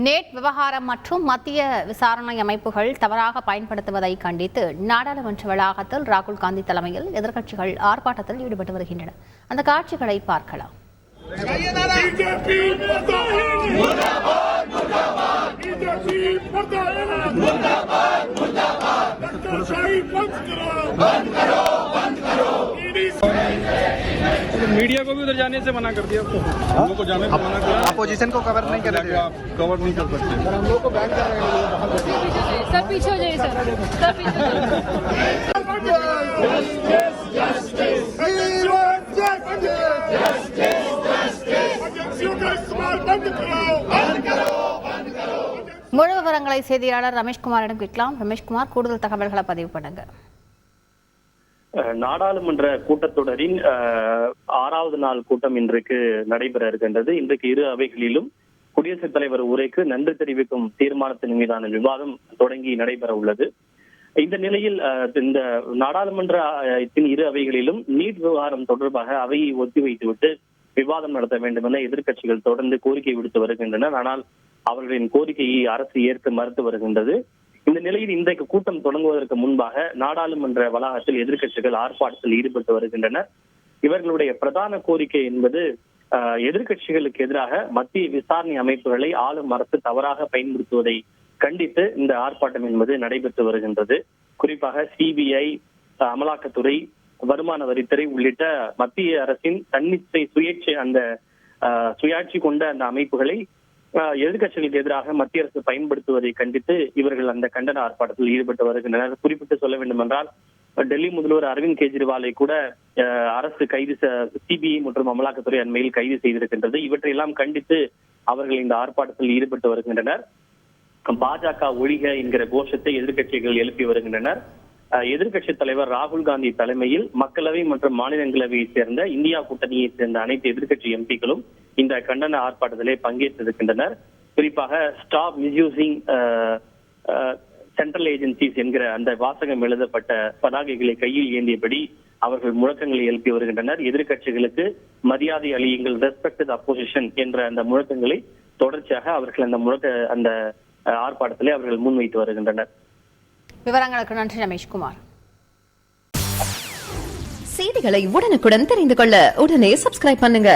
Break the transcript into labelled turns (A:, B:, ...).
A: NAT விவகாரம் மற்றும் மத்திய விசாரணை அமைப்புகள் தவறாக பயன்படுத்துவதை கண்டித்து நாடாளுமன்ற வளாகத்தில் ராகுல் காந்தி தலைமையில் எதிர்க்கட்சிகள் ஆர்ப்பாட்டத்தில் ஈடுபட்டு வருகின்றன அந்த காட்சிகளை பார்க்கலாம்
B: முர்தாபாத் मुर्दाबाद बीजेपी मुर्दाबाद धक्काशाही बंद करो बंद करो बंद करो
C: मीडिया को भी उधर जाने से मना कर दिया हम लोग को जाने से मना किया
D: अपोजिशन को कवर नहीं कर रहे थे
C: आप कवर नहीं कर सकते
E: सर पीछे हो जाइए सर सर पीछे हो जाइए।
B: एजेंसियों का इस्तेमाल बंद करो बंद करो बंद करो
A: முழு விவரங்களை செய்தியாளர் ரமேஷ்குமாரிடம் கேட்கலாம் ரமேஷ்குமார் கூடுதல் தகவல்களை பதிவு பண்ணுங்க
F: அஹ் நாடாளுமன்ற கூட்டத்தொடரின் ஆறாவது நாள் கூட்டம் இன்றைக்கு நடைபெற இருக்கின்றது. இன்றைக்கு இரு அவைகளிலும் குடியரசுத் தலைவர் உரைக்கு நன்றி தெரிவிக்கும் தீர்மானத்தின் மீதான விவாதம் தொடங்கி நடைபெற உள்ளது. இந்த நிலையில் அஹ், இந்த நாடாளுமன்றத்தின் இரு அவைகளிலும் நீட் விவகாரம் தொடர்பாக அவையை ஒத்திவைத்துவிட்டு விவாதம் நடத்த வேண்டும் என எதிர்க்கட்சிகள் தொடர்ந்து கோரிக்கை விடுத்து வருகின்றனர் ஆனால் அவர்களின் கோரிக்கையை அரசு ஏற்க மறுத்து வருகின்றது. இந்த நிலையில் இன்றைக்கு கூட்டம் தொடங்குவதற்கு முன்பாக நாடாளுமன்ற வளாகத்தில் எதிர்க்கட்சிகள் ஆர்ப்பாட்டத்தில் ஈடுபட்டு வருகின்றனர். இவர்களுடைய பிரதான கோரிக்கை என்பது எதிர்கட்சிகளுக்கு எதிராக மத்திய விசாரணை அமைப்புகளை ஆளும் அரசு தவறாக பயன்படுத்துவதை கண்டித்து இந்த ஆர்ப்பாட்டம் என்பது நடைபெற்று வருகின்றது. குறிப்பாக சிபிஐ அமலாக்கத்துறை வருமான வரித்துறை உள்ளிட்ட மத்திய அரசின் தன்னிச்சை சுயேட்சை அந்த சுயாட்சி கொண்ட அந்த அமைப்புகளை எதிர்கட்சிகளுக்கு எதிராக மத்திய அரசு பயன்படுத்துவதை கண்டித்து இவர்கள் அந்த கண்டன ஆர்ப்பாட்டத்தில் ஈடுபட்டு வருகின்றனர். குறிப்பிட்டு சொல்ல வேண்டும் என்றால் டெல்லி முதல்வர் அரவிந்த் கெஜ்ரிவாலை கூட அஹ், அரசு கைது சிபிஐ மற்றும் அமலாக்கத்துறை அண்மையில் கைது செய்திருக்கின்றது. இவற்றையெல்லாம் கண்டித்து அவர்கள் இந்த ஆர்ப்பாட்டத்தில் ஈடுபட்டு வருகின்றனர். பாஜக ஒழிக என்கிற கோஷத்தை எதிர்க்கட்சிகள் எழுப்பி வருகின்றனர். எதிர்கட்சி தலைவர் ராகுல் காந்தி தலைமையில் மக்களவை மற்றும் மாநிலங்களவையை சேர்ந்த இந்தியா கூட்டணியை சேர்ந்த அனைத்து எதிர்கட்சி எம்பிக்களும் இந்த கண்டன ஆர்ப்பாட்டத்திலே பங்கேற்றிருக்கின்றனர். குறிப்பாக ஸ்டாப் மிஸ்யூசிங் சென்ட்ரல் ஏஜென்சிஸ் என்கிற அந்த வாசகம் எழுதப்பட்ட பதாகைகளை கையில் ஏந்தியபடி அவர்கள் முழக்கங்களை எழுப்பி வருகின்றனர். எதிர்க்கட்சிகளுக்கு மரியாதை அளியுங்கள் ரெஸ்பெக்ட் அப்போசிஷன் என்ற அந்த முழக்கங்களை தொடர்ச்சியாக அவர்கள் அந்த முழக்க அந்த ஆர்ப்பாட்டத்திலே அவர்கள் முன்வைத்து வருகின்றனர்.
A: விவரங்களுக்கு நன்றி ரமேஷ்குமார்
G: செய்திகளை உடனுக்குடன் தெரிந்து கொள்ள உடனே சப்ஸ்கிரைப் பண்ணுங்க.